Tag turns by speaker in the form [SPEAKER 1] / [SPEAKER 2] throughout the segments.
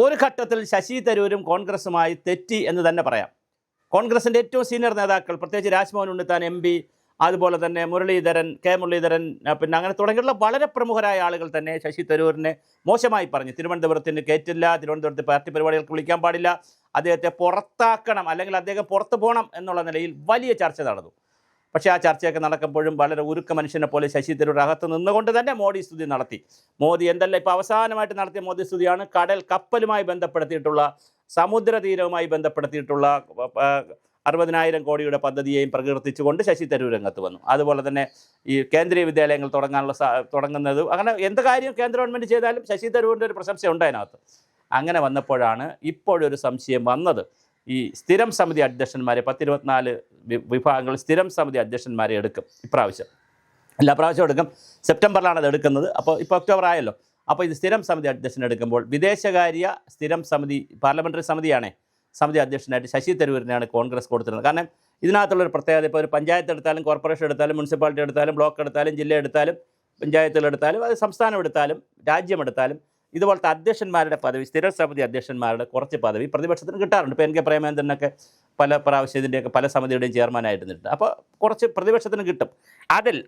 [SPEAKER 1] ഒരു ഘട്ടത്തിൽ ശശി തരൂരും കോൺഗ്രസുമായി തെറ്റി എന്ന് തന്നെ പറയാം. കോൺഗ്രസിന്റെ ഏറ്റവും സീനിയർ നേതാക്കൾ പ്രത്യേകിച്ച് രാജ്മോഹൻ ഉണ്ണിത്താൻ എം പി അതുപോലെ തന്നെ മുരളീധരൻ കെ മുരളീധരൻ പിന്നെ അങ്ങനെ തുടങ്ങിയുള്ള വളരെ പ്രമുഖരായ ആളുകൾ തന്നെ ശശി തരൂരിനെ മോശമായി പറഞ്ഞു. തിരുവനന്തപുരത്തിന് കയറ്റില്ല തിരുവനന്തപുരത്ത് പാർട്ടി പരിപാടികൾക്ക് വിളിക്കാൻ പാടില്ല അദ്ദേഹത്തെ പുറത്താക്കണം അല്ലെങ്കിൽ അദ്ദേഹം പുറത്തു പോകണം എന്നുള്ള നിലയിൽ വലിയ ചർച്ച നടന്നു. പക്ഷേ ആ ചർച്ചയൊക്കെ നടക്കുമ്പോഴും വളരെ ഉരുക്ക മനുഷ്യനെ പോലെ ശശി തരൂർ അകത്ത് നിന്നുകൊണ്ട് തന്നെ മോദി സ്തുതി നടത്തി. മോദി എന്തല്ല ഇപ്പോൾ അവസാനമായിട്ട് നടത്തിയ മോദി സ്തുതിയാണ് കടൽ കപ്പലുമായി ബന്ധപ്പെടുത്തിയിട്ടുള്ള സമുദ്രതീരവുമായി ബന്ധപ്പെടുത്തിയിട്ടുള്ള ആ, അറുപതിനായിരം കോടിയുടെ പദ്ധതിയെയും പ്രകീർത്തിച്ചുകൊണ്ട് ശശി തരൂർ രംഗത്ത് വന്നു. അതുപോലെ തന്നെ ഈ കേന്ദ്രീയ വിദ്യാലയങ്ങൾ തുടങ്ങാനുള്ള തുടങ്ങുന്നത് അങ്ങനെ എന്ത് കാര്യം കേന്ദ്ര ഗവൺമെന്റ് ചെയ്താലും ശശി തരൂരിന്റെ ഒരു പ്രശംസ ഉണ്ട് അതിനകത്ത്. അങ്ങനെ വന്നപ്പോഴാണ് ഇപ്പോഴൊരു സംശയം വന്നത്. ഈ സ്ഥിരം സമിതി അധ്യക്ഷന്മാരെ പത്തിരുപത്തിനാല് വിഭാഗങ്ങൾ സ്ഥിരം സമിതി അധ്യക്ഷന്മാരെ എടുക്കും ഇപ്രാവശ്യം. എല്ലാ പ്രാവശ്യം എടുക്കും. സെപ്റ്റംബറിലാണ് അത് എടുക്കുന്നത്. അപ്പോൾ ഇപ്പോൾ ഒക്ടോബർ ആയല്ലോ. അപ്പോൾ ഇത് സ്ഥിരം സമിതി അധ്യക്ഷൻ എടുക്കുമ്പോൾ വിദേശകാര്യ സ്ഥിരം സമിതി പാർലമെന്ററി സമിതിയാണേ. സമിതി അധ്യക്ഷനായിട്ട് ശശി തരൂരിനെയാണ് കോൺഗ്രസ് കൊടുത്തിരുന്നത്. കാരണം ഇതിനകത്തുള്ളൊരു പ്രത്യേകത ഇപ്പോൾ ഒരു പഞ്ചായത്ത് എടുത്താലും കോർപ്പറേഷൻ എടുത്താലും മുനിസിപ്പാലിറ്റി എടുത്താലും ബ്ലോക്ക് എടുത്താലും ജില്ല എടുത്താലും പഞ്ചായത്തുകൾ എടുത്താലും അത് സംസ്ഥാനം എടുത്താലും രാജ്യം എടുത്താലും ഇതുപോലത്തെ അധ്യക്ഷന്മാരുടെ പദവി സ്ഥിര സമിതി അധ്യക്ഷന്മാരുടെ കുറച്ച് പദവി പ്രതിപക്ഷത്തിന് കിട്ടാറുണ്ട്. ഇപ്പോൾ എൻ കെ പ്രേമേന്ദ്രനൊക്കെ പല പ്രാവശ്യം ഇതിന്റെയൊക്കെ പല സമിതിയുടെയും ചെയർമാനായിരുന്നിട്ടുണ്ട് അപ്പോൾ കുറച്ച് പ്രതിപക്ഷത്തിന് കിട്ടും. അതിൽ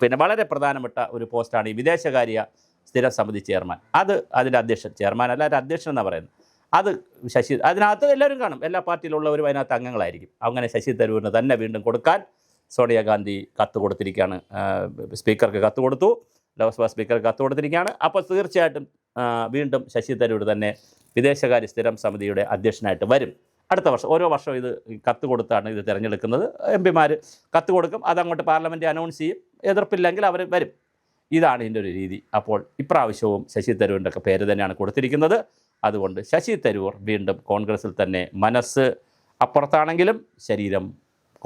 [SPEAKER 1] പിന്നെ വളരെ പ്രധാനപ്പെട്ട ഒരു പോസ്റ്റാണ് ഈ വിദേശകാര്യ സ്ഥിര സമിതി ചെയർമാൻ. അത് അതിന്റെ അധ്യക്ഷൻ ചെയർമാൻ അല്ല ഒരു അധ്യക്ഷൻ എന്നാണ് പറയുന്നത്. അത് ശശി അതിനകത്ത് എല്ലാവരും കാണും. എല്ലാ പാർട്ടിയിലുള്ളവരും അതിനകത്ത് അംഗങ്ങളായിരിക്കും. അങ്ങനെ ശശി തരൂരിന് തന്നെ വീണ്ടും കൊടുക്കാൻ സോണിയാഗാന്ധി കത്ത് കൊടുത്തിരിക്കുകയാണ്. സ്പീക്കർക്ക് കത്ത് കൊടുത്തു. ലോക്സഭാ സ്പീക്കർ കത്ത് കൊടുത്തിരിക്കുകയാണ് അപ്പോൾ തീർച്ചയായിട്ടും വീണ്ടും ശശി തരൂർ തന്നെ വിദേശകാര്യ സ്ഥിരം സമിതിയുടെ അധ്യക്ഷനായിട്ട് വരും. അടുത്ത വർഷം ഓരോ വർഷവും ഇത് കത്ത് കൊടുത്താണ് ഇത് തിരഞ്ഞെടുക്കുന്നത്. എം പിമാർ കത്ത് കൊടുക്കും അതങ്ങോട്ട് പാർലമെന്റ് അനൗൺസ് ചെയ്യും എതിർപ്പില്ലെങ്കിൽ അവർ വരും. ഇതാണ് ഇതിന്റെ ഒരു രീതി. അപ്പോൾ ഇപ്രാവശ്യവും ശശി തരൂരിന്റെ ഒക്കെ പേര് തന്നെയാണ് കൊടുത്തിരിക്കുന്നത്. അതുകൊണ്ട് ശശി തരൂർ വീണ്ടും കോൺഗ്രസിൽ തന്നെ മനസ്സ് അപ്പുറത്താണെങ്കിലും ശരീരം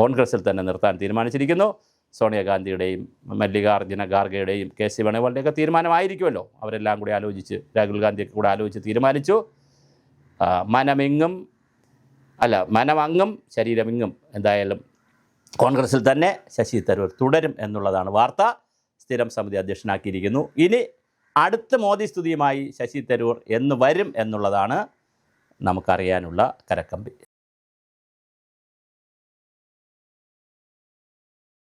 [SPEAKER 1] കോൺഗ്രസിൽ തന്നെ നിർത്താൻ തീരുമാനിച്ചിരിക്കുന്നു. സോണിയാഗാന്ധിയുടെയും മല്ലികാർജുന ഖാർഗെയുടെയും കെ സി വേണുഗോപാലിന്റെയൊക്കെ തീരുമാനമായിരിക്കുമല്ലോ. അവരെല്ലാം കൂടി ആലോചിച്ച് രാഹുൽ ഗാന്ധിയൊക്കെ കൂടെ ആലോചിച്ച് തീരുമാനിച്ചു. മനമെങ്ങും അല്ല മനമങ്ങും ശരീരമെങ്ങും എന്തായാലും കോൺഗ്രസിൽ തന്നെ ശശി തരൂർ തുടരും എന്നുള്ളതാണ് വാർത്ത. സ്ഥിരം സമിതി അധ്യക്ഷനാക്കിയിരിക്കുന്നു. ഇനി അടുത്ത മോദി സ്തുതിയുമായി ശശി തരൂർ എന്ന് വരും എന്നുള്ളതാണ് നമുക്കറിയാനുള്ള കരക്കമ്പി.